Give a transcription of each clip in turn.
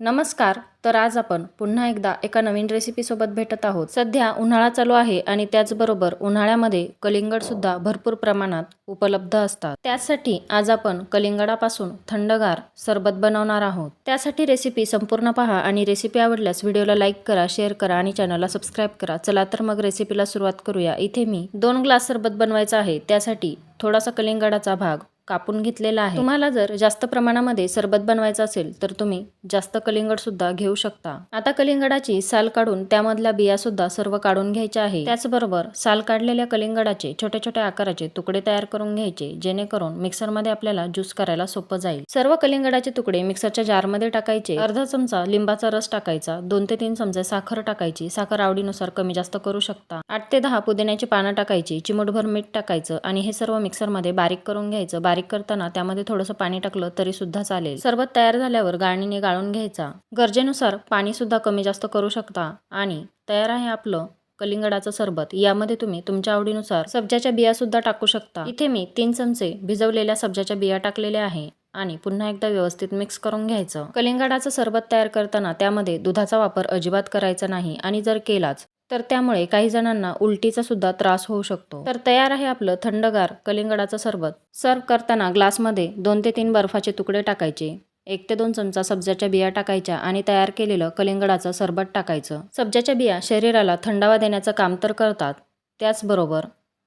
नमस्कार तर आज आपण पुन्हा एकदा एका नवीन रेसिपीसोबत भेटत आहोत. सध्या उन्हाळा चालू आहे आणि त्याचबरोबर उन्हाळ्यामध्ये कलिंगडसुद्धा भरपूर प्रमाणात उपलब्ध असतात. त्यासाठी आज आपण कलिंगडापासून थंडगार सरबत बनवणार आहोत. त्यासाठी रेसिपी संपूर्ण पहा आणि रेसिपी आवडल्यास व्हिडिओला लाईक करा शेअर करा आणि चॅनलला सबस्क्राईब करा. चला तर मग रेसिपीला सुरुवात करूया. इथे मी दोन ग्लास सरबत बनवायचा आहे. त्यासाठी थोडासा कलिंगडाचा भाग कापून घेतलेला आहे. तुम्हाला जर जास्त प्रमाणामध्ये सरबत बनवायचं असेल तर तुम्ही जास्त कलिंगड सुद्धा घेऊ शकता. आता कलिंगडाची साल काढून त्यामधल्या बिया सुद्धा सर्व काढून घ्यायच्या आहे. त्याचबरोबर साल काढलेल्या कलिंगडाचे छोट्या छोट्या आकाराचे तुकडे तयार करून घ्यायचे जेणेकरून मिक्सरमध्ये आपल्याला ज्यूस करायला सोपं जाईल. सर्व कलिंगडाचे तुकडे मिक्सरच्या जारमध्ये टाकायचे. अर्धा चमचा लिंबाचा रस टाकायचा. दोन ते तीन चमचे साखर टाकायची. साखर आवडीनुसार कमी जास्त करू शकता. आठ ते दहा पुदिन्याची पानं टाकायची. चिमूटभर मीठ टाकायचं आणि हे सर्व मिक्सरमध्ये बारीक करून घ्यायचं. बारीक करताना त्यामध्ये थोडंसं पाणी टाकलं तरी सुद्धा चालेल. सरबत तयार झाल्यावर गाळणीने गाळून घ्यायचा. गरजेनुसार पाणी सुद्धा कमी जास्त करू शकता आणि तयार आहे आपलं कलिंगडाचं सरबत. यामध्ये तुम्ही तुमच्या आवडीनुसार सब्जाच्या बिया सुद्धा टाकू शकता. इथे मी तीन चमचे भिजवलेल्या सब्जाच्या बिया टाकलेल्या आहे आणि पुन्हा एकदा व्यवस्थित मिक्स करून घ्यायचं. कलिंगडाचं सरबत तयार करताना त्यामध्ये दुधाचा वापर अजिबात करायचा नाही आणि जर केलाच तर त्यामुळे काही जणांना उलटीचा सुद्धा त्रास होऊ शकतो. तर तयार आहे आपलं थंडगार कलिंगडाचं सरबत. सर्व करताना ग्लासमध्ये दोन ते तीन बर्फाचे तुकडे टाकायचे. एक ते दोन चमचा सब्जाच्या बिया टाकायच्या आणि तयार केलेलं कलिंगडाचं सरबत टाकायचं. सब्जाच्या बिया शरीराला थंडावा देण्याचं काम तर करतात. त्याचबरोबर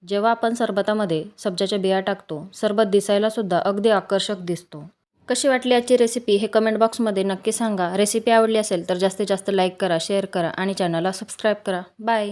जेव्हा आपण सरबतामध्ये सब्जाच्या बिया टाकतो सरबत दिसायला सुद्धा अगदी आकर्षक दिसतो. कशी वाटली आजची रेसिपी हे कमेंट बॉक्समध्ये नक्की सांगा. रेसिपी आवडली असेल तर जास्तीत जास्त लाईक करा शेअर करा आणि चॅनलला सबस्क्राईब करा. बाय